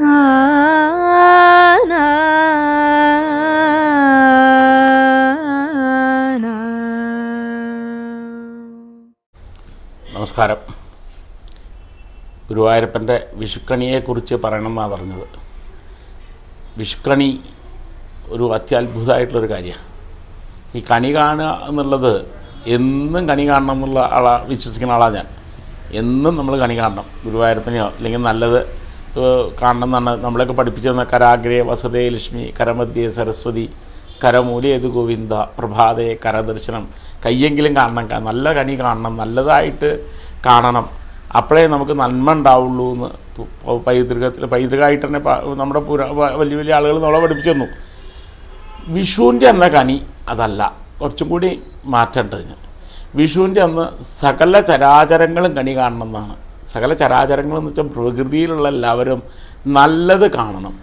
നമസ്കാരം. ഗുരുവായൂരപ്പന്റെ വിഷുക്കണിയെക്കുറിച്ച് പറയണമെന്നാണ് പറഞ്ഞത്. വിഷുക്കണി ഒരു അത്യത്ഭുതമായിട്ടുള്ളൊരു കാര്യമാണ്. ഈ കണി കാണുക എന്നുള്ളത് എന്നും കണി കാണണം എന്നുള്ള ആളാ വിശ്വസിക്കുന്ന ആളാണ് ഞാൻ. എന്നും നമ്മൾ കണി കാണണം. ഗുരുവായൂരപ്പനെയോ അല്ലെങ്കിൽ നല്ലത് കാണണം എന്നാണ് പഠിപ്പിച്ചു തന്ന കരാഗ്രേ വസതേ ലക്ഷ്മി കരമധ്യേ സരസ്വതി കരമൂലേത് ഗോവിന്ദ പ്രഭാതേ കരദർശനം. കയ്യെങ്കിലും കാണണം നല്ല കണി കാണണം നല്ലതായിട്ട് കാണണം. അപ്പോഴേ നമുക്ക് നന്മ ഉണ്ടാവുള്ളൂ എന്ന് പൈതൃകത്തിൽ പൈതൃകമായിട്ട് തന്നെ നമ്മുടെ പുര വലിയ വലിയ ആളുകൾ നമ്മളെ പഠിപ്പിച്ചു തന്നു. വിഷുവിന്റെ അന്ന കണി അതല്ല. കുറച്ചും കൂടി മാറ്റേണ്ടത് ഞാൻ വിഷുവിന്റെ അന്ന് സകല ചരാചരങ്ങളും കണി കാണണം എന്നാണ്. സകല ചരാചരങ്ങളെന്ന് വെച്ചാൽ പ്രകൃതിയിലുള്ള എല്ലാവരും നല്ലത് കാണണം.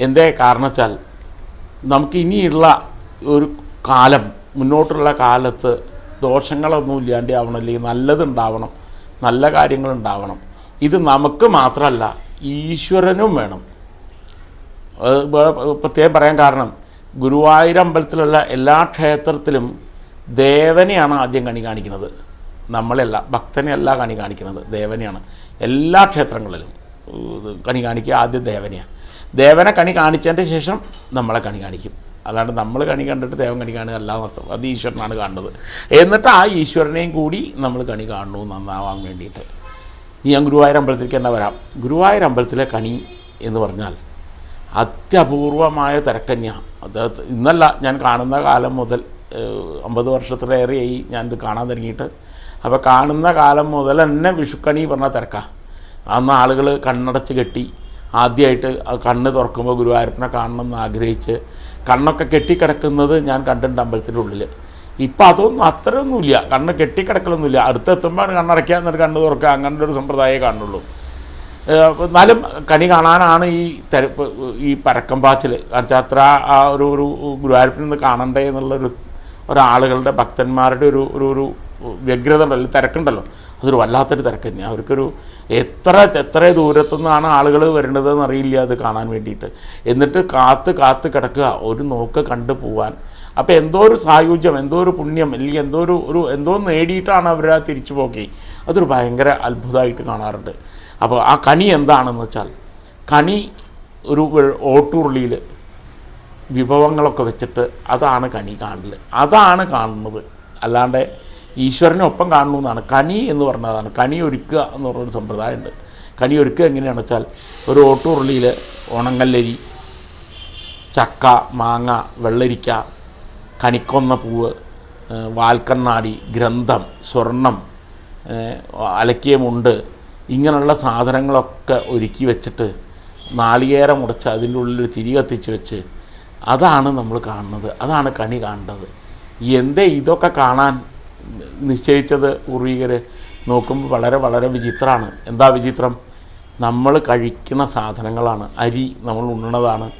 എന്തേ? കാരണം വെച്ചാൽ നമുക്ക് ഇനിയുള്ള ഒരു കാലം മുന്നോട്ടുള്ള കാലത്ത് ദോഷങ്ങളൊന്നും ഇല്ലാണ്ട് ആവണം അല്ലെങ്കിൽ നല്ലതുണ്ടാവണം. നല്ല കാര്യങ്ങളുണ്ടാവണം. ഇത് നമുക്ക് മാത്രമല്ല ഈശ്വരനും വേണം. പ്രത്യേകം പറയാൻ കാരണം ഗുരുവായൂർ അമ്പലത്തിലുള്ള എല്ലാ ക്ഷേത്രത്തിലും ദേവനെയാണ് ആദ്യം കണി കാണിക്കുന്നത്. നമ്മളല്ല ഭക്തനെയല്ല കണി കാണിക്കുന്നത് ദേവനെയാണ്. എല്ലാ ക്ഷേത്രങ്ങളിലും കണി കാണിക്കുക ആദ്യം ദേവനെയാണ് ദേവനെ കണി കാണിച്ചതിന്റെ ശേഷം നമ്മളെ കണി കാണിക്കും. അല്ലാണ്ട് നമ്മൾ കണി കണ്ടിട്ട് ദേവൻ കണി കാണുക അല്ല നഷ്ടം അത് ഈശ്വരനാണ് കാണുന്നത്. എന്നിട്ട് ആ ഈശ്വരനെയും കൂടി നമ്മൾ കണി കാണുന്നു നന്നാവാൻ വേണ്ടിയിട്ട്. ഞാൻ ഗുരുവായൂർ അമ്പലത്തിലേക്ക് തന്നെ വരാം. ഗുരുവായൂർ അമ്പലത്തിലെ കണി എന്ന് പറഞ്ഞാൽ അത്യപൂർവമായ തിരക്കന്യ. അത് ഇന്നല്ല ഞാൻ കാണുന്ന കാലം മുതൽ അമ്പത് വർഷത്തിലേറെയായി ഞാനിത് കാണാൻ തുടങ്ങിയിട്ട്. അപ്പോൾ കാണുന്ന കാലം മുതൽ തന്നെ വിഷുക്കണി പറഞ്ഞ തിരക്കാണ് അന്ന് ആളുകൾ കണ്ണടച്ച് കെട്ടി. ആദ്യമായിട്ട് കണ്ണ് തുറക്കുമ്പോൾ ഗുരുവായൂരപ്പനെ കാണണം എന്ന് ആഗ്രഹിച്ച് കണ്ണൊക്കെ കെട്ടിക്കിടക്കുന്നത് ഞാൻ കണ്ടിട്ടുണ്ട് അമ്പലത്തിന്റെ ഉള്ളിൽ ഇപ്പം അതൊന്നും അത്രയൊന്നുമില്ല. കണ്ണ് കെട്ടിക്കിടക്കലൊന്നുമില്ല. അടുത്തെത്തുമ്പോൾ കണ്ണടയ്ക്കുക എന്നിട്ട് കണ്ണ് തുറക്കുക. അങ്ങനത്തെ ഒരു സമ്പ്രദായമേ കാണുള്ളൂ. എന്നാലും കണി കാണാനാണ് ഈ തിരപ്പ് ഈ പരക്കം പാച്ചിൽ കാരണം അത്ര ആ ഒരു ഒരു ഗുരുവായൂരപ്പിൽ കാണണ്ടേ എന്നുള്ളൊരു ഒരാളുകളുടെ ഭക്തന്മാരുടെ ഒരു ഒരു ഒരു വ്യഗ്രത ഉണ്ടല്ലോ തിരക്കുണ്ടല്ലോ. അതൊരു വല്ലാത്തൊരു തിരക്ക് തന്നെയാണ് അവർക്കൊരു എത്ര എത്ര ദൂരത്തു നിന്നാണ് ആളുകൾ വരേണ്ടതെന്ന് അറിയില്ല അത് കാണാൻ വേണ്ടിയിട്ട്. എന്നിട്ട് കാത്ത് കാത്ത് കിടക്കുക. ഒരു നോക്ക് കണ്ടു പോവാൻ. അപ്പോൾ എന്തോ ഒരു സായുജ്യം എന്തോ ഒരു പുണ്യം അല്ലെങ്കിൽ എന്തോ ഒരു ഒരു എന്തോ നേടിയിട്ടാണ് അവർ ആ തിരിച്ചു പോക്കി. അതൊരു ഭയങ്കര അത്ഭുതമായിട്ട് കാണാറുണ്ട്. അപ്പോൾ ആ കണി എന്താണെന്ന് വെച്ചാൽ കണി ഒരു ഓട്ടുരുളിയിൽ വിഭവങ്ങളൊക്കെ വെച്ചിട്ട് അതാണ് കണി കാണൽ അതാണ് കാണുന്നത്. അല്ലാണ്ട് ഈശ്വരനൊപ്പം കാണുന്നു എന്നാണ് കണി എന്ന് പറഞ്ഞതാണ്. കണി ഒരുക്കുക എന്ന് പറഞ്ഞൊരു സമ്പ്രദായമുണ്ട്. കണി ഒരുക്കുക എങ്ങനെയാണെന്ന് വെച്ചാൽ ഒരു ഓട്ടുരുളിയിൽ ഉണങ്ങല്ലരി ചക്ക മാങ്ങ വെള്ളരിക്ക കണിക്കൊന്ന പൂവ് വാൽക്കണ്ണാടി ഗ്രന്ഥം സ്വർണം ഏഹ് അലക്കിയ മുണ്ട് ഇങ്ങനെയുള്ള സാധനങ്ങളൊക്കെ ഒരുക്കി വെച്ചിട്ട് നാളികേരം മുടച്ച് അതിന്റെ ഉള്ളിൽ തിരി കത്തിച്ച് വെച്ച് അതാണ് നമ്മൾ കാണുന്നത് അതാണ് കണി കാണേണ്ടത്. എന്തേ ഇതൊക്കെ കാണാൻ നിശ്ചയിച്ചത് പൂർവികർ നോക്കുമ്പോൾ വളരെ വളരെ വിചിത്രമാണ്. എന്താ വിചിത്രം? നമ്മൾ കഴിക്കുന്ന സാധനങ്ങളാണ്. അരി നമ്മൾ ഉണ്ണുന്നതാണ്.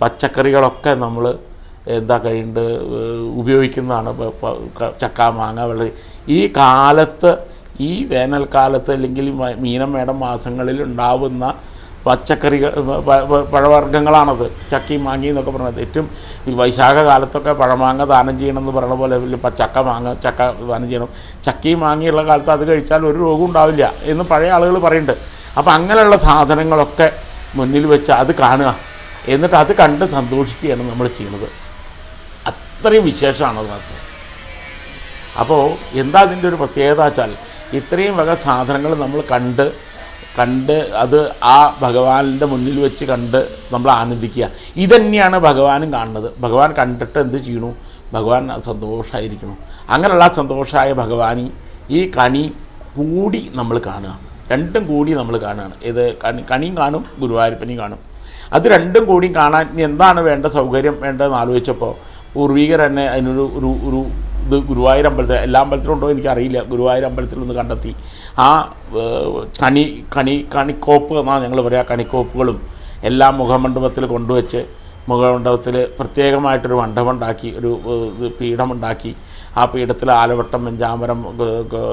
പച്ചക്കറികളൊക്കെ നമ്മൾ എന്താ കഴിയേണ്ടത് ഉപയോഗിക്കുന്നതാണ്. ചക്ക മാങ്ങ വെള്ളരി. ഈ കാലത്ത് ഈ വേനൽക്കാലത്ത് അല്ലെങ്കിൽ മീനം മേടം മാസങ്ങളിൽ ഉണ്ടാവുന്ന പച്ചക്കറികൾ പഴവർഗങ്ങളാണത്. ചക്കി മാങ്ങി എന്നൊക്കെ പറഞ്ഞത്. ഏറ്റവും ഈ വൈശാഖ കാലത്തൊക്കെ പഴമാങ്ങ ദാനം ചെയ്യണം എന്ന് പറയുന്ന പോലെ വലിയ ചക്ക മാങ്ങ ചക്ക ദാനം ചെയ്യണം. ചക്കി മാങ്ങിയുള്ള കാലത്ത് അത് കഴിച്ചാൽ ഒരു രോഗം ഉണ്ടാവില്ല എന്ന് പഴയ ആളുകൾ പറയുന്നുണ്ട്. അപ്പോൾ അങ്ങനെയുള്ള സാധനങ്ങളൊക്കെ മുന്നിൽ വെച്ച് അത് കാണുക. എന്നിട്ട് അത് കണ്ട് സന്തോഷിക്കുകയാണ് നമ്മൾ ചെയ്യുന്നത്. അത്രയും വിശേഷമാണ് അതിനകത്ത്. അപ്പോൾ എന്താ അതിന്റെ ഒരു പ്രത്യേകത വെച്ചാൽ ഇത്രയും വക സാധനങ്ങൾ നമ്മൾ കണ്ട് കണ്ട് അത് ആ ഭഗവാന്റെ മുന്നിൽ വെച്ച് കണ്ട് നമ്മൾ ആനന്ദിക്കുക. ഇതന്നെയാണ് ഭഗവാനും കാണുന്നത്. ഭഗവാൻ കണ്ടിട്ട് എന്ത് ചെയ്യണു? ഭഗവാൻ സന്തോഷമായിരിക്കണം അങ്ങനെയുള്ള സന്തോഷമായ ഭഗവാനി ഈ കണി കൂടി നമ്മൾ കാണുക. രണ്ടും കൂടി നമ്മൾ കാണുകയാണ്. ഇത് കണി കണിയും കാണും ഗുരുവായൂരപ്പനെയും കാണും. അത് രണ്ടും കൂടി കാണാൻ എന്താണ് വേണ്ട സൗകര്യം വേണ്ടതെന്ന് ആലോചിച്ചപ്പോൾ പൂർവികർ തന്നെ അതിനൊരു ഒരു ഒരു ഇത് ഗുരുവായൂർ അമ്പലത്തിൽ എല്ലാ അമ്പലത്തിലും ഉണ്ടോ എനിക്കറിയില്ല. ഗുരുവായൂർ അമ്പലത്തിൽ ഒന്ന് കണ്ടെത്തി. ആ കണി കണി കണിക്കോപ്പ് എന്നാണ് ഞങ്ങൾ പറയുക കണിക്കോപ്പുകളും എല്ലാ മുഖമണ്ഡപത്തിൽ കൊണ്ടുവച്ച് മുഖമണ്ഡപത്തിൽ പ്രത്യേകമായിട്ടൊരു മണ്ഡപമുണ്ടാക്കി ഒരു പീഠമുണ്ടാക്കി. ആ പീഠത്തിൽ ആലവട്ടം വെഞ്ചാമരം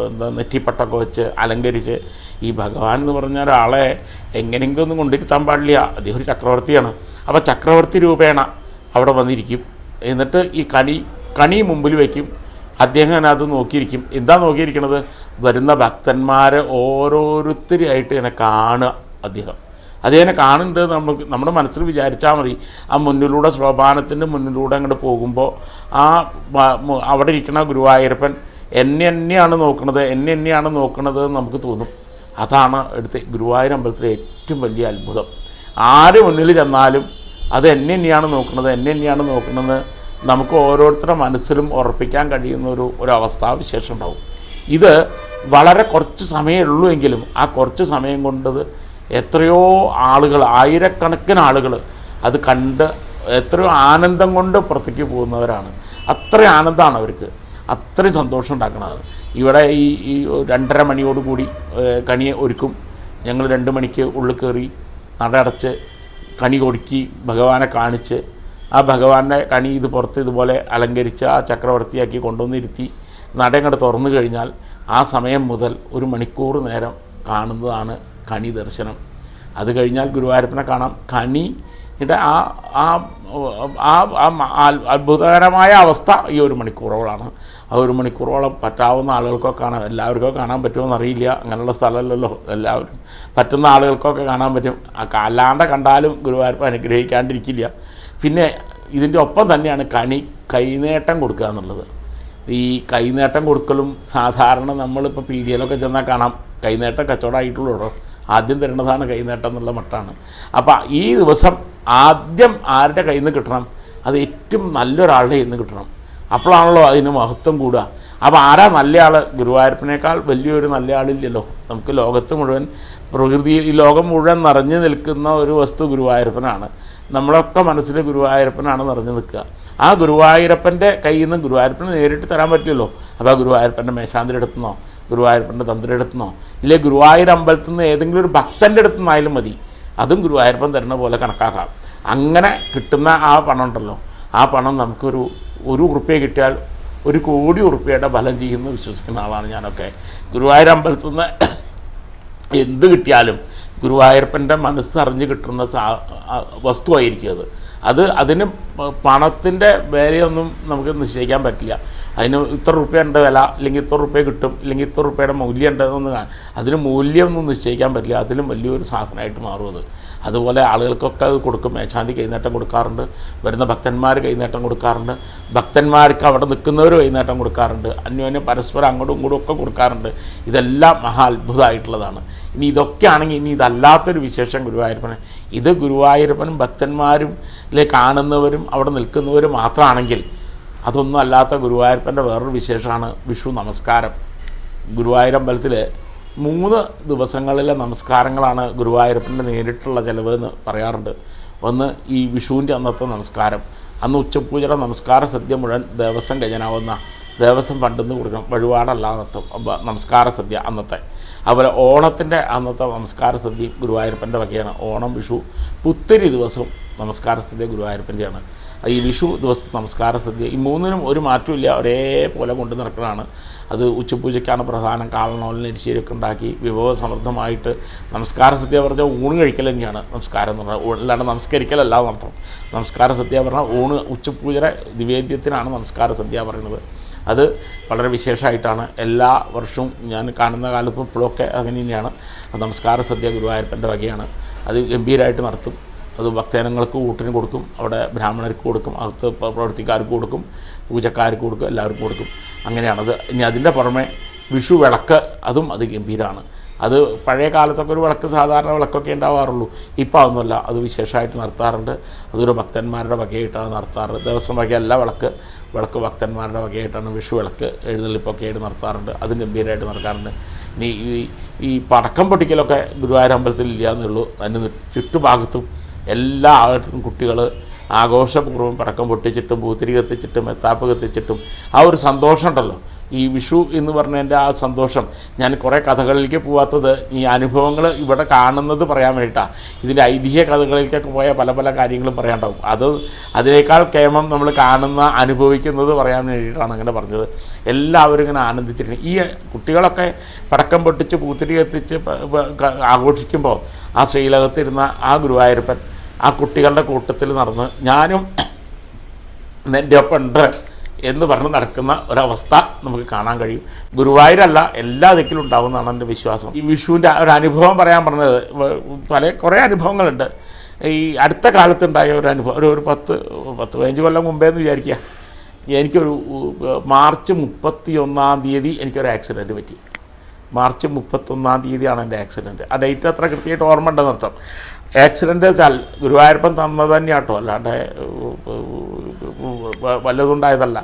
എന്താ നെറ്റിപ്പട്ടൊക്കെ വെച്ച് അലങ്കരിച്ച് ഈ ഭഗവാൻ എന്ന് പറഞ്ഞ ഒരാളെ എങ്ങനെയെങ്കിലും ഒന്നും കൊണ്ടിരുത്താൻ പാടില്ല. അദ്ദേഹം ഒരു ചക്രവർത്തിയാണ്. അപ്പോൾ ചക്രവർത്തി രൂപേണ അവിടെ വന്നിരിക്കും. എന്നിട്ട് ഈ കണി കണി മുമ്പിൽ വയ്ക്കും അദ്ദേഹം അത് നോക്കിയിരിക്കും. എന്താ നോക്കിയിരിക്കുന്നത് വരുന്ന ഭക്തന്മാരെ ഓരോരുത്തരെയായിട്ട് ഇങ്ങനെ കാണുക അദ്ദേഹം. അദ്ദേഹം കാണുന്നുണ്ട് നമുക്ക് നമ്മുടെ മനസ്സിൽ വിചാരിച്ചാൽ മതി. ആ മുന്നിലൂടെ ശ്ലോഭാനത്തിന്റെ മുന്നിലൂടെ അങ്ങോട്ട് പോകുമ്പോൾ ആ അവിടെ ഇരിക്കുന്ന ഗുരുവായൂരപ്പൻ എന്നെ തന്നെയാണ് നോക്കുന്നത് എന്നെ തന്നെയാണ് നോക്കുന്നത് നമുക്ക് തോന്നും. അതാണ് എടുത്ത് ഗുരുവായൂർ അമ്പലത്തിലെ ഏറ്റവും വലിയ അത്ഭുതം. ആര് മുന്നിൽ ചെന്നാലും അത് എന്നെ തന്നെയാണ് നോക്കുന്നത് എന്നെ തന്നെയാണ് നോക്കുന്നത് നമുക്ക് ഓരോരുത്തരുടെ മനസ്സിലും ഉറപ്പിക്കാൻ കഴിയുന്ന ഒരു ഒരു അവസ്ഥാവിശേഷം ഉണ്ടാവും ഇത് വളരെ കുറച്ച് സമയമേ ഉള്ളൂ എങ്കിലും ആ കുറച്ച് സമയം കൊണ്ടത് എത്രയോ ആളുകൾ ആയിരക്കണക്കിന് ആളുകൾ അത് കണ്ട് എത്രയോ ആനന്ദം കൊണ്ട് പുറത്തേക്ക് പോകുന്നവരാണ്. അത്ര ആനന്ദമാണ് അവർക്ക്. അത്രയും സന്തോഷം ഉണ്ടാക്കണത്. ഇവിടെ ഈ ഈ രണ്ടര മണിയോടുകൂടി കണിയെ ഒരുക്കും. ഞങ്ങൾ രണ്ട് മണിക്ക് ഉള്ളിൽ കയറി നടയടച്ച് കണി കൊടുക്കി ഭഗവാനെ കാണിച്ച് ആ ഭഗവാന്റെ കണി ഇത് പുറത്ത് ഇതുപോലെ അലങ്കരിച്ച് ആ ചക്രവർത്തിയാക്കി കൊണ്ടുവന്നിരുത്തി നടയങ്ങോട്ട് തുറന്നു കഴിഞ്ഞാൽ ആ സമയം മുതൽ ഒരു മണിക്കൂർ നേരം കാണുന്നതാണ് കണി ദർശനം. അത് കഴിഞ്ഞാൽ ഗുരുവായൂരപ്പനെ കാണാം. കണിയുടെ ആ ആ ആ അത്ഭുതകരമായ അവസ്ഥ ഈ ഒരു മണിക്കൂറോളാണ്. ആ ഒരു മണിക്കൂറോളം പറ്റാവുന്ന ആളുകൾക്കോ കാണാം. എല്ലാവർക്കോ കാണാൻ പറ്റുമെന്ന് അറിയില്ല. അങ്ങനെയുള്ള സ്ഥലമല്ലല്ലോ. എല്ലാവരും പറ്റുന്ന ആളുകൾക്കൊക്കെ കാണാൻ പറ്റും. അല്ലാണ്ട് കണ്ടാലും ഗുരുവായൂരപ്പ അനുഗ്രഹിക്കാണ്ടിരിക്കില്ല. പിന്നെ ഇതിന്റെ ഒപ്പം തന്നെയാണ് കണി കൈനേട്ടം കൊടുക്കുക എന്നുള്ളത്. ഈ കൈനേട്ടം കൊടുക്കലും സാധാരണ നമ്മളിപ്പോൾ പി ഡി എല്ലൊക്കെ ചെന്നാൽ കാണാം. കൈനേട്ടം കച്ചവടമായിട്ടുള്ളൂ ആദ്യം തരേണ്ടതാണ് കൈനേട്ടം എന്നുള്ള മട്ടാണ്. അപ്പോൾ ഈ ദിവസം ആദ്യം ആരുടെ കയ്യിൽ നിന്ന് കിട്ടണം? അത് ഏറ്റവും നല്ലൊരാളുടെ കയ്യിൽ നിന്ന് കിട്ടണം. അപ്പോഴാണല്ലോ അതിന് മഹത്വം കൂടുക. അപ്പോൾ ആരാ നല്ല ആൾ ഗുരുവായൂരപ്പനേക്കാൾ വലിയൊരു നല്ല ആളില്ലല്ലോ. നമുക്ക് ലോകത്ത് മുഴുവൻ പ്രകൃതിയിൽ ഈ ലോകം മുഴുവൻ നിറഞ്ഞു നിൽക്കുന്ന ഒരു വസ്തു ഗുരുവായൂരപ്പനാണ്. നമ്മളൊക്കെ മനസ്സിൽ ഗുരുവായൂരപ്പനാണ് നിറഞ്ഞു നിൽക്കുക. ആ ഗുരുവായൂരപ്പന്റെ കയ്യിൽ നിന്ന് ഗുരുവായൂരപ്പന് നേരിട്ട് തരാൻ പറ്റില്ലല്ലോ. അപ്പോൾ ആ ഗുരുവായൂരപ്പന്റെ മേശാന്തിന്റെ അടുത്തുനിന്നോ ഗുരുവായൂരപ്പന്റെ തന്ത്രിയുടെ അടുത്തുനിന്നോ ഇല്ലേ ഗുരുവായൂർ അമ്പലത്തിൽ നിന്ന് ഏതെങ്കിലും ഒരു ഭക്തന്റെ അടുത്ത് നിന്നായാലും മതി. അതും ഗുരുവായൂരപ്പൻ തരുന്ന പോലെ കണക്കാക്കാം. അങ്ങനെ കിട്ടുന്ന ആ പണം ഉണ്ടല്ലോ. ആ പണം നമുക്കൊരു ഒരു ഉറുപ്പ്യ കിട്ടിയാൽ ഒരു കോടി ഉറുപ്പ്യയുടെ ഫലം ചെയ്യുമെന്ന് വിശ്വസിക്കുന്ന ആളാണ് ഞാനൊക്കെ. ഗുരുവായൂർ നിന്ന് എന്ത് കിട്ടിയാലും ഗുരുവായൂരപ്പന്റെ മനസ്സറിഞ്ഞ് കിട്ടുന്ന സാ വസ്തുവായിരിക്കും അത്. അത് അതിന് പണത്തിന്റെ വിലയൊന്നും നമുക്ക് നിശ്ചയിക്കാൻ പറ്റില്ല. അതിന് ഇത്ര റുപ്യേന്റെ വില അല്ലെങ്കിൽ ഇത്ര റുപ്യ കിട്ടും അല്ലെങ്കിൽ ഇത്ര റുപ്യയുടെ മൂല്യം ഉണ്ട് എന്നൊന്നും കാ- അതിന് മൂല്യമൊന്നും നിശ്ചയിക്കാൻ പറ്റില്ല. അതിലും വലിയൊരു സാധനമായിട്ട് മാറും അത്. അതുപോലെ ആളുകൾക്കൊക്കെ അത് കൊടുക്കും. മേശാന്തി കൈനേട്ടം കൊടുക്കാറുണ്ട്. വരുന്ന ഭക്തന്മാർ കൈനേട്ടം കൊടുക്കാറുണ്ട്. ഭക്തന്മാർക്ക് അവിടെ നിൽക്കുന്നവർ കൈനേട്ടം കൊടുക്കാറുണ്ട്. അന്യോന്യം പരസ്പരം അങ്ങോട്ടും ഇങ്ങോട്ടും ഒക്കെ കൊടുക്കാറുണ്ട്. ഇതെല്ലാം മഹാ അത്ഭുതമായിട്ടുള്ളതാണ് ഇനി ഇതൊക്കെ ആണെങ്കിൽ ഇനി ഇതല്ലാത്തൊരു വിശേഷം ഗുരുവായൂരപ്പന്. ഇത് ഗുരുവായൂരപ്പനും ഭക്തന്മാരും അല്ലെ കാണുന്നവരും അവിടെ നിൽക്കുന്നവരും മാത്രമാണെങ്കിൽ അതൊന്നും അല്ലാത്ത ഗുരുവായൂരപ്പന്റെ വേറൊരു വിശേഷമാണ് വിഷു നമസ്കാരം. ഗുരുവായൂരമ്പലത്തിൽ മൂന്ന് ദിവസങ്ങളിലെ നമസ്കാരങ്ങളാണ് ഗുരുവായൂരപ്പന്റെ നേരിട്ടുള്ള ചിലവ് എന്ന് പറയാറുണ്ട്. ഒന്ന് ഈ വിഷുവിന്റെ അന്നത്തെ നമസ്കാരം. അന്ന് ഉച്ചപൂജയുടെ നമസ്കാര സദ്യ മുഴുവൻ ദേവസ്വം ഖജനാവുന്ന ദേവസ്വം പണ്ടെന്ന് കൊടുക്കണം. വഴിപാടല്ല അന്നത്തെ നമസ്കാര സദ്യ അന്നത്തെ. അതുപോലെ ഓണത്തിന്റെ അന്നത്തെ നമസ്കാര സദ്യ ഗുരുവായൂരപ്പന്റെ വകയാണ്. ഓണം വിഷു പുത്തരി ദിവസവും നമസ്കാര സദ്യ ഗുരുവായൂരപ്പന്റെയാണ് ഈ വിഷു ദിവസത്തെ നമസ്കാര സദ്യ ഈ മൂന്നിനും ഒരു മാറ്റമില്ല ഒരേപോലെ കൊണ്ട് നടക്കുന്നതാണ് അത് ഉച്ചപൂജയ്ക്കാണ് പ്രധാനം. കാളനോലിന് എരിശ്ശേരിയൊക്കെ ഉണ്ടാക്കി വിഭവസമൃദ്ധമായിട്ട് നമസ്കാര സദ്യ പറഞ്ഞാൽ ഊണ് കഴിക്കൽ തന്നെയാണ് നമസ്കാരം എന്ന് പറഞ്ഞാൽ. അല്ലാണ്ട് നമസ്കരിക്കലല്ല എന്നർത്ഥം. നമസ്കാര സദ്യ പറഞ്ഞാൽ ഊണ് ഉച്ചപൂജയുടെ നിവേദ്യത്തിനാണ് നമസ്കാര സദ്യ പറയുന്നത്. അത് വളരെ വിശേഷമായിട്ടാണ് എല്ലാ വർഷവും ഞാൻ കാണുന്ന കാലത്ത് ഇപ്പോഴൊക്കെ അങ്ങനെ തന്നെയാണ്. നമസ്കാര സദ്യ ഗുരുവായൂരപ്പന്റെ വകയാണ്. അത് ഗംഭീരമായിട്ട് നടത്തും. അത് ഭക്തജനങ്ങൾക്ക് ഊട്ടിന് കൊടുക്കും. അവിടെ ബ്രാഹ്മണർക്ക് കൊടുക്കും. അകത്ത് പ്ര- പ്രവർത്തിക്കാർക്ക് കൊടുക്കും. പൂജക്കാർക്ക് കൊടുക്കും. എല്ലാവർക്കും കൊടുക്കും. അങ്ങനെയാണത് ഇനി അതിന്റെ പുറമെ വിഷു വിളക്ക് അതും അത് ഗംഭീരമാണ് അത് പഴയ കാലത്തൊക്കെ ഒരു വിളക്ക് സാധാരണ വിളക്കൊക്കെ ഉണ്ടാവാറുള്ളൂ. ഇപ്പോൾ അതൊന്നുമല്ല. അത് വിശേഷമായിട്ട് നടത്താറുണ്ട്. അതൊരു ഭക്തന്മാരുടെ വകയായിട്ടാണ് നടത്താറ്. ദിവസം വകയല്ല വിളക്ക് വിളക്ക് ഭക്തന്മാരുടെ വകയായിട്ടാണ് വിഷു വിളക്ക് എഴുന്നള്ളിപ്പൊക്കെ ആയിട്ട് നടത്താറുണ്ട്. അത് ഗംഭീരമായിട്ട് നടക്കാറുണ്ട്. ഇനി ഈ ഈ പടക്കം പൊട്ടിക്കലൊക്കെ ഗുരുവായൂർ അമ്പലത്തിൽ ഇല്ല എന്നുള്ളൂ അതിന് ചുറ്റുഭാഗത്തും എല്ലാ ആളും കുട്ടികൾ ആഘോഷപൂർവം പടക്കം പൊട്ടിച്ചിട്ടും പൂത്തിരി കത്തിച്ചിട്ടും എത്താപ്പ് കത്തിച്ചിട്ടും ആ ഒരു സന്തോഷം ഉണ്ടല്ലോ ഈ വിഷു എന്ന് പറഞ്ഞതിന്റെ ആ സന്തോഷം. ഞാൻ കുറേ കഥകളിലേക്ക് പോവാത്തത് ഈ അനുഭവങ്ങൾ ഇവിടെ കാണുന്നത് പറയാൻ വേണ്ടിയിട്ടാണ് ഇതിന്റെ ഐതിഹ്യ കഥകളിലേക്കൊക്കെ പോയ പല പല കാര്യങ്ങളും പറയാനുണ്ടാവും. അത് അതിനേക്കാൾ കേമം നമ്മൾ കാണുന്ന അനുഭവിക്കുന്നത് പറയാൻ വേണ്ടിയിട്ടാണ് അങ്ങനെ പറഞ്ഞത്. എല്ലാവരും ഇങ്ങനെ ആനന്ദിച്ചിട്ടുണ്ട് ഈ കുട്ടികളൊക്കെ പടക്കം പൊട്ടിച്ച് പൂത്തിരി ക- ആഘോഷിക്കുമ്പോൾ ആ ശ്രീലകത്തിരുന്ന ആ ഗുരുവായൂരപ്പൻ ആ കുട്ടികളുടെ കൂട്ടത്തിൽ നടന്ന് ഞാനും എന്റെ ഒപ്പം ഉണ്ട് എന്ന് പറഞ്ഞ് നടക്കുന്ന ഒരവസ്ഥ നമുക്ക് കാണാൻ കഴിയും. ഗുരുവായൂരല്ല എല്ലാ ദിക്കിലും ഉണ്ടാവുന്നതാണ് എന്റെ വിശ്വാസം. ഈ വിഷുവിന്റെ ഒരു അനുഭവം പറയാൻ പറഞ്ഞത് പല കുറേ അനുഭവങ്ങളുണ്ട്. ഈ അടുത്ത കാലത്തുണ്ടായ ഒരു അനുഭവം ഒരു ഒരു പത്ത് പത്ത് പതിനഞ്ച് കൊല്ലം മുമ്പേ എന്ന് വിചാരിക്കുക. എനിക്കൊരു മാർച്ച് മുപ്പത്തി ഒന്നാം തീയതി എനിക്കൊരു ആക്സിഡന്റ് പറ്റി. മാർച്ച് മുപ്പത്തൊന്നാം തീയതിയാണ് എന്റെ ആക്സിഡന്റ്. ആ ഡേറ്റ് അത്ര കൃത്യമായിട്ട് ഓർമ്മ ഉണ്ടെന്ന് അർത്ഥം ആക്സിഡന്റ് വെച്ചാൽ ഗുരുവായൂരപ്പൻ തന്നത് തന്നെയാട്ടോ. അല്ലാണ്ട് വല്ലതുണ്ടായതല്ല.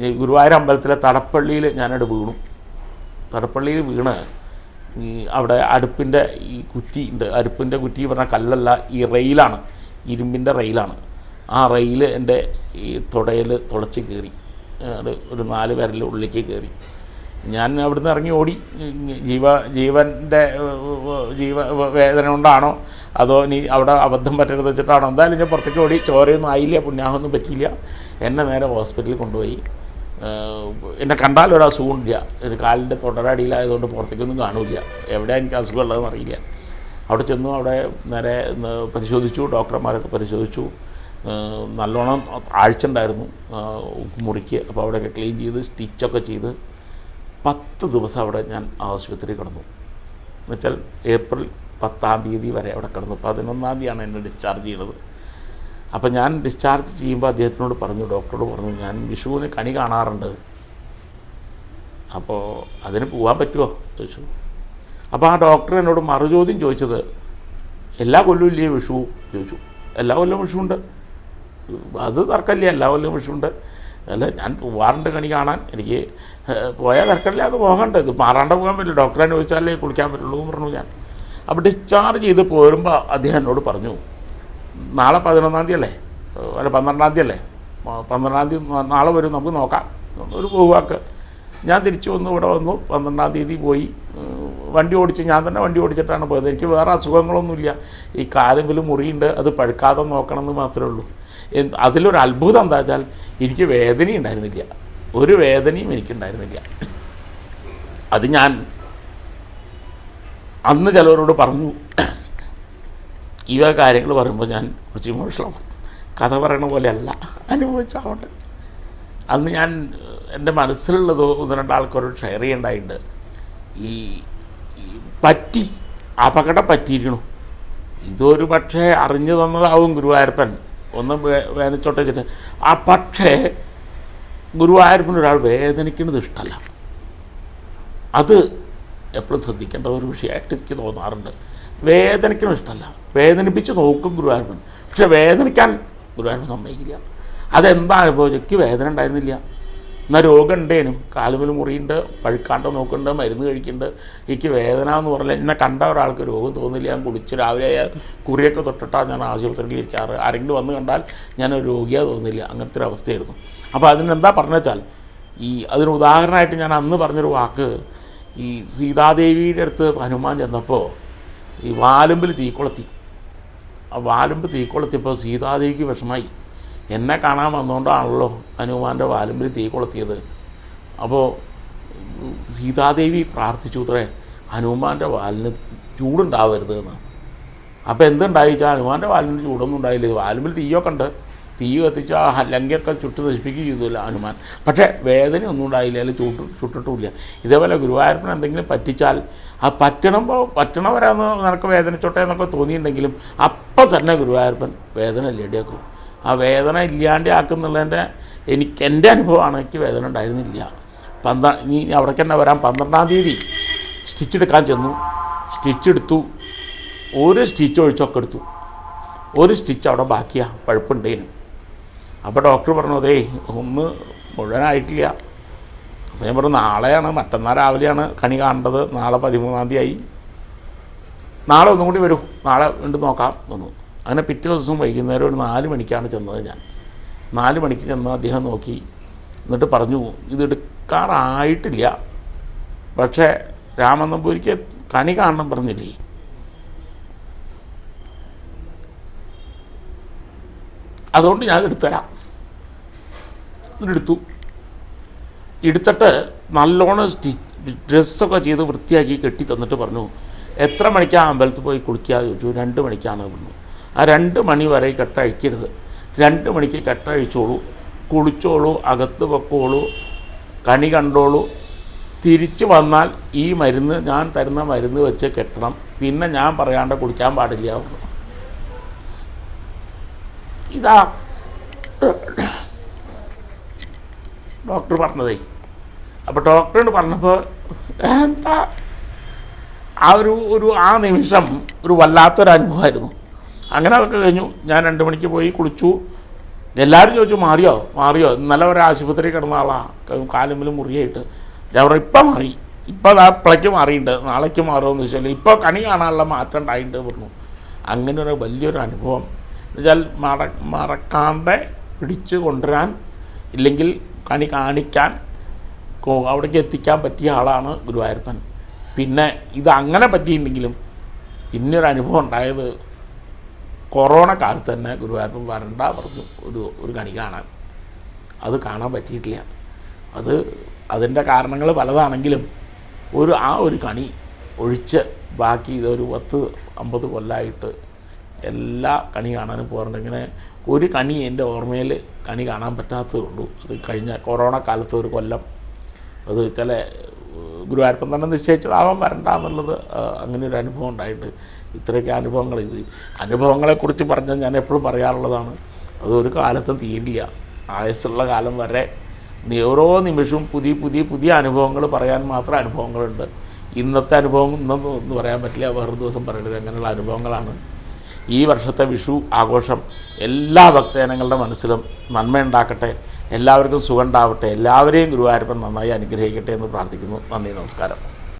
ഈ ഗുരുവായൂർ അമ്പലത്തിലെ തടപ്പള്ളിയിൽ ഞാനവിടെ വീണു. തടപ്പള്ളിയിൽ വീണ്. ഈ അവിടെ അടുപ്പിന്റെ ഈ കുറ്റി ഉണ്ട്. അടുപ്പിന്റെ കുറ്റി പറഞ്ഞാൽ കല്ലല്ല ഈ റെയിലാണ്. ഇരുമ്പിന്റെ റെയിലാണ്. ആ റെയിൽ എന്റെ ഈ തുടയിൽ തുളച്ച് കയറി ഒരു നാല് വിരൽ ഉള്ളിലേക്ക് കയറി ഞാൻ അവിടുന്ന് ഇറങ്ങി ഓടി. ജീവ ജീവന്റെ ജീവ വേദന കൊണ്ടാണോ? അതോ നീ അവിടെ അബദ്ധം പറ്റരുത് വെച്ചിട്ടാണോ? എന്തായാലും ഞാൻ പുറത്തേക്ക് ഓടി. ചോരയൊന്നും ആയില്ല പുണ്യാഹമൊന്നും പറ്റിയില്ല. എന്നെ നേരെ ഹോസ്പിറ്റലിൽ കൊണ്ടുപോയി. എന്നെ കണ്ടാൽ ഒരു അസുഖമില്ല ഒരു കാലിന്റെ തൊടരടിയിലായതുകൊണ്ട് പുറത്തേക്കൊന്നും കാണില്ല. എവിടെയാണ് എനിക്ക് അസുഖം ഉള്ളതെന്ന് അറിയില്ല. അവിടെ ചെന്നു അവിടെ നേരെ പരിശോധിച്ചു. ഡോക്ടർമാരൊക്കെ പരിശോധിച്ചു. നല്ലോണം ആഴ്ച ഉണ്ടായിരുന്നു. മുറിക്ക്. അപ്പോൾ അവിടെയൊക്കെ ക്ലീൻ ചെയ്ത് സ്റ്റിച്ചൊക്കെ ചെയ്ത് പത്ത് ദിവസം അവിടെ ഞാൻ ആശുപത്രി കിടന്നു. എന്നുവെച്ചാൽ ഏപ്രിൽ പത്താം തീയതി വരെ അവിടെ കിടന്നു. പതിനൊന്നാം തീയതിയാണ് എന്നെ ഡിസ്ചാർജ് ചെയ്തത്. അപ്പം ഞാൻ ഡിസ്ചാർജ് ചെയ്യുമ്പോൾ അദ്ദേഹത്തിനോട് പറഞ്ഞു ഡോക്ടറോട് പറഞ്ഞു ഞാൻ വിഷുവിന് കണി കാണാറുണ്ട്. അപ്പോൾ അതിന് പോകാൻ പറ്റുമോ? ചോദിച്ചു. അപ്പോൾ ആ ഡോക്ടർ എന്നോട് മറുചോദ്യം ചോദിച്ചത് എല്ലാ കൊല്ലവും ഇല്ലേ വിഷു? ചോദിച്ചു. എല്ലാ കൊല്ലവും വിഷുവുണ്ട്. അത് തർക്കമില്ല. എല്ലാ കൊല്ലവും വിഷുണ്ട് അല്ല ഞാൻ പോവാറുണ്ട് കണി കാണാൻ. എനിക്ക് പോയാൽ തിരക്കല്ലേ അത് പോകണ്ട. ഇത് മാറാണ്ട് പോകാൻ പറ്റില്ല. ഡോക്ടറെ ചോദിച്ചാലേ കുളിക്കാൻ പറ്റുള്ളൂ എന്ന് പറഞ്ഞു ഞാൻ. അപ്പോൾ ഡിസ്ചാർജ് ചെയ്ത് പോരുമ്പോൾ അദ്ദേഹം എന്നോട് പറഞ്ഞു നാളെ പതിനൊന്നാം തീയതി അല്ലേ? അല്ല പന്ത്രണ്ടാം തീയതി അല്ലേ? പന്ത്രണ്ടാം തീയതി നാളെ വരും നമുക്ക് നോക്കാം. ഒരു പോവാക്ക് ഞാൻ തിരിച്ചു വന്നു ഇവിടെ വന്നു. പന്ത്രണ്ടാം തീയതി പോയി. വണ്ടി ഓടിച്ച് ഞാൻ തന്നെ വണ്ടി ഓടിച്ചിട്ടാണ് പോയത്. എനിക്ക് വേറെ അസുഖങ്ങളൊന്നുമില്ല. ഈ കാലെങ്കിലും മുറിയുണ്ട്. അത് പഴുക്കാതെ നോക്കണം എന്ന് മാത്രമേ ഉള്ളൂ. അതിലൊരു അത്ഭുതം എന്താ വെച്ചാൽ എനിക്ക് വേദന ഉണ്ടായിരുന്നില്ല ഒരു വേദനയും എനിക്കുണ്ടായിരുന്നില്ല. അത് ഞാൻ അന്ന് ചിലവരോട് പറഞ്ഞു. ഈ വക കാര്യങ്ങൾ പറയുമ്പോൾ ഞാൻ കുറച്ച് ഇമോഷണൽ കഥ പറയണ പോലെയല്ല. അനുഭവിച്ചാവട്ടെ. അന്ന് ഞാൻ എന്റെ മനസ്സിലുള്ളത് ഒന്ന് രണ്ടാൾക്കാരോട് ഷെയർ ചെയ്യേണ്ടായിട്ടുണ്ട് ഈ പറ്റി അപകടം പറ്റിയിരിക്കണു. ഇതൊരു പക്ഷേ അറിഞ്ഞു തന്നതാവും ഗുരുവായൂരപ്പൻ. ഒന്നും വേദനിച്ചോട്ടെ ആ പക്ഷേ ഗുരുവായൂരപ്പൻ ഒരാൾ വേദനിക്കുന്നത് ഇഷ്ടമല്ല അത് എപ്പോഴും ശ്രദ്ധിക്കേണ്ട ഒരു വിഷയമായിട്ട് എനിക്ക് തോന്നാറുണ്ട്. വേദനിക്കണം ഇഷ്ടമല്ല വേദനിപ്പിച്ച് നോക്കും ഗുരുവായൂരപ്പൻ. പക്ഷെ വേദനിക്കാൻ ഗുരുവായൂരപ്പൻ സമ്മതിക്കില്ല. അതെന്താ അനുഭവിച്ചു എനിക്ക് വേദന ഉണ്ടായിരുന്നില്ല. എന്നാൽ രോഗം ഉണ്ടേനും കാലുമൽ മുറിയുണ്ട് പഴുക്കാണ്ട് നോക്കുന്നുണ്ട് മരുന്ന് കഴിക്കുന്നുണ്ട്. എനിക്ക് വേദന എന്ന് പറഞ്ഞാൽ എന്നെ കണ്ട ഒരാൾക്ക് രോഗം തോന്നില്ല ഞാൻ കുളിച്ച് രാവിലെ ആയാൽ കുറിയൊക്കെ തൊട്ടിട്ടാണ് ഞാൻ ആശുപത്രിയിൽ ഇരിക്കാറ്. ആരെങ്കിലും വന്ന് കണ്ടാൽ ഞാൻ ഒരു രോഗിയാ തോന്നില്ല. അങ്ങനത്തെ ഒരു അവസ്ഥയായിരുന്നു. അപ്പോൾ അതിനെന്താ പറഞ്ഞു വെച്ചാൽ ഈ അതിന് ഉദാഹരണമായിട്ട് ഞാൻ അന്ന് പറഞ്ഞൊരു വാക്ക് ഈ സീതാദേവിയുടെ അടുത്ത് ഹനുമാൻ ചെന്നപ്പോൾ ഈ വാലുമ്പിൽ തീ കൊളുത്തി ആ വാലുമ്പ് തീ കൊളുത്തിയപ്പോൾ സീതാദേവിക്ക് വിഷമായി. എന്നെ കാണാൻ വന്നുകൊണ്ടാണല്ലോ ഹനുമാന്റെ വാലുമ്പിൽ തീ കൊളുത്തിയത്. അപ്പോൾ സീതാദേവി പ്രാർത്ഥിച്ചു ഇത്രേ ഹനുമാന്റെ വാലിന് ചൂടുണ്ടാവരുത് എന്ന്. അപ്പോൾ എന്തുണ്ടായി വെച്ചാൽ ഹനുമാന്റെ വാലിന് ചൂടൊന്നും ഉണ്ടായില്ല. വാലുമ്പിൽ തീയൊക്കെ ഉണ്ട്. തീ കത്തിച്ച് ആ ലങ്കയൊക്കെ ചുട്ട് നശിപ്പിക്കുകയും ചെയ്തില്ല ഹനുമാൻ. പക്ഷേ വേദന ഒന്നും ഉണ്ടായില്ല അല്ലെങ്കിൽ ചൂട്ട് ചുട്ടിട്ടുമില്ല. ഇതേപോലെ ഗുരുവായൂരപ്പൻ എന്തെങ്കിലും പറ്റിച്ചാൽ ആ പറ്റണമ്പോൾ പറ്റണവരാന്ന് നിനക്ക് വേദനിച്ചോട്ടെ എന്നൊക്കെ തോന്നിയിട്ടുണ്ടെങ്കിലും അപ്പം തന്നെ ഗുരുവായൂരപ്പൻ വേദന ഇല്ലാണ്ടാക്കും ആ വേദന ഇല്ലാണ്ട് ആക്കുന്നുള്ളതിന്റെ എനിക്ക് എന്റെ അനുഭവമാണ്. എനിക്ക് വേദന ഉണ്ടായിരുന്നില്ല. പന്ത്ര ഇനി അവിടേക്ക് തന്നെ വരാൻ പന്ത്രണ്ടാം തീയതി സ്റ്റിച്ച് എടുക്കാൻ ചെന്നു. സ്റ്റിച്ച് എടുത്തു. ഒരു സ്റ്റിച്ച് ഒഴിച്ചൊക്കെ എടുത്തു. ഒരു സ്റ്റിച്ച് അവിടെ ബാക്കിയാ. പഴുപ്പുണ്ടേനും. അപ്പോൾ ഡോക്ടർ പറഞ്ഞു അതേ ഒന്ന് മുഴുവനായിട്ടില്ല. അപ്പോൾ ഞാൻ പറഞ്ഞു നാളെയാണ്. മറ്റന്നാൾ രാവിലെയാണ് കണി കാണേണ്ടത്. നാളെ പതിമൂന്നാം തീയതി ആയി. നാളെ ഒന്നും കൂടി വരൂ. നാളെ വീണ്ടും നോക്കാം. തോന്നു അങ്ങനെ പിറ്റേ ദിവസം വൈകുന്നേരം ഒരു നാല് മണിക്കാണ് ചെന്നത് ഞാൻ. നാല് മണിക്ക് ചെന്ന് അദ്ദേഹം നോക്കി. എന്നിട്ട് പറഞ്ഞു ഇത് എടുക്കാറായിട്ടില്ല. പക്ഷേ രാമൻ നമ്പൂരിക്ക് കണി കാണണം പറഞ്ഞില്ലേ? അതുകൊണ്ട് ഞാൻ എടുത്തരാം എന്നിട്ടെടുത്തു എടുത്തിട്ട് നല്ലോണം സ്റ്റി ഡ്രസ്സൊക്കെ ചെയ്ത് വൃത്തിയാക്കി കെട്ടി തന്നിട്ട് പറഞ്ഞു എത്ര മണിക്കാണ് അമ്പലത്തിൽ പോയി കുളിക്കുക ചോദിച്ചു. രണ്ട് മണിക്കാണ്. പറഞ്ഞു ആ രണ്ട് മണി വരെ കെട്ടഴിക്കരുത് രണ്ട് മണിക്ക് കെട്ടഴിച്ചോളൂ കുളിച്ചോളൂ അകത്ത് വെക്കോളൂ കണി കണ്ടോളൂ. തിരിച്ചു വന്നാൽ ഈ മരുന്ന് ഞാൻ തരുന്ന മരുന്ന് വെച്ച് കെട്ടണം. പിന്നെ ഞാൻ പറയാണ്ട് കുടിക്കാൻ പാടില്ല. ഇതാ. ഡോക്ടർ പറഞ്ഞതേ. അപ്പോൾ ഡോക്ടറോട് പറഞ്ഞപ്പോൾ എന്താ? ആ ഒരു ഒരു ആ നിമിഷം ഒരു വല്ലാത്തൊരു അനുഭവമായിരുന്നു അങ്ങനെ അതൊക്കെ കഴിഞ്ഞു. ഞാൻ രണ്ട് മണിക്ക് പോയി കുളിച്ചു. എല്ലാവരും ചോദിച്ചു മാറിയോ? മാറിയോ? ഇന്നലെ ഒരു ആശുപത്രി കിടന്ന ആളാണ് കാലുമ്പിൽ മുറിയായിട്ട്. ഞാൻ ഇപ്പം മാറി. ഇപ്പം ആ പിളയ്ക്ക് മാറിയിട്ടുണ്ട് നാളേക്ക് മാറുമെന്ന് വെച്ചാൽ ഇപ്പോൾ കണി കാണാനുള്ള മാറ്റം ഉണ്ടായിട്ടുണ്ട് പറഞ്ഞു. അങ്ങനെ ഒരു വലിയൊരു അനുഭവം. എന്നുവെച്ചാൽ മറ മറക്കാണ്ട് പിടിച്ച് കൊണ്ടുവരാൻ ഇല്ലെങ്കിൽ കണി കാണിക്കാൻ അവിടേക്ക് എത്തിക്കാൻ പറ്റിയ ആളാണ് ഗുരുവായൂരപ്പൻ. പിന്നെ ഇത് അങ്ങനെ പറ്റിയിട്ടുണ്ടെങ്കിലും ഇന്നൊരു അനുഭവം ഉണ്ടായത് കൊറോണ കാലത്ത് തന്നെ ഗുരുവായൂരപ്പൻ വരണ്ട പറഞ്ഞു. ഒരു ഒരു കണി കാണാൻ. അത് കാണാൻ പറ്റിയിട്ടില്ല. അത് അതിന്റെ കാരണങ്ങൾ പലതാണെങ്കിലും ഒരു ആ ഒരു കണി ഒഴിച്ച് ബാക്കി ഇതൊരു പത്ത് അമ്പത് കൊല്ലമായിട്ട് എല്ലാ കണി കാണാനും പോകാറുണ്ട്. ഇങ്ങനെ ഒരു കണി എന്റെ ഓർമ്മയിൽ കണി കാണാൻ പറ്റാത്തതുള്ളൂ അത് കഴിഞ്ഞ കൊറോണ കാലത്ത് ഒരു കൊല്ലം. അത് ചില ഗുരുവായൂരപ്പൻ തന്നെ നിശ്ചയിച്ചതാവാൻ വരണ്ട എന്നുള്ളത് അങ്ങനെ ഒരു അനുഭവം ഉണ്ടായിട്ട് ഇത്രയൊക്കെ അനുഭവങ്ങൾ ഇത്. അനുഭവങ്ങളെക്കുറിച്ച് പറഞ്ഞാൽ ഞാൻ എപ്പോഴും പറയാറുള്ളതാണ് അതൊരു കാലത്തും തീരില്ല. ആയുസ്സുള്ള കാലം വരെ ഓരോ നിമിഷവും പുതിയ പുതിയ പുതിയ അനുഭവങ്ങൾ പറയാൻ മാത്രം അനുഭവങ്ങളുണ്ട്. ഇന്നത്തെ അനുഭവം ഇന്നൊന്നും ഒന്നും പറയാൻ പറ്റില്ല. വേറൊരു ദിവസം പറയരുത്. അങ്ങനെയുള്ള അനുഭവങ്ങളാണ്. ഈ വർഷത്തെ വിഷു ആഘോഷം എല്ലാ ഭക്തജനങ്ങളുടെ മനസ്സിലും നന്മയുണ്ടാക്കട്ടെ. എല്ലാവർക്കും സുഖം ഉണ്ടാവട്ടെ എല്ലാവരെയും ഗുരുവായൂരപ്പൻ നന്നായി അനുഗ്രഹിക്കട്ടെ എന്ന് പ്രാർത്ഥിക്കുന്നു. നന്ദി നമസ്കാരം.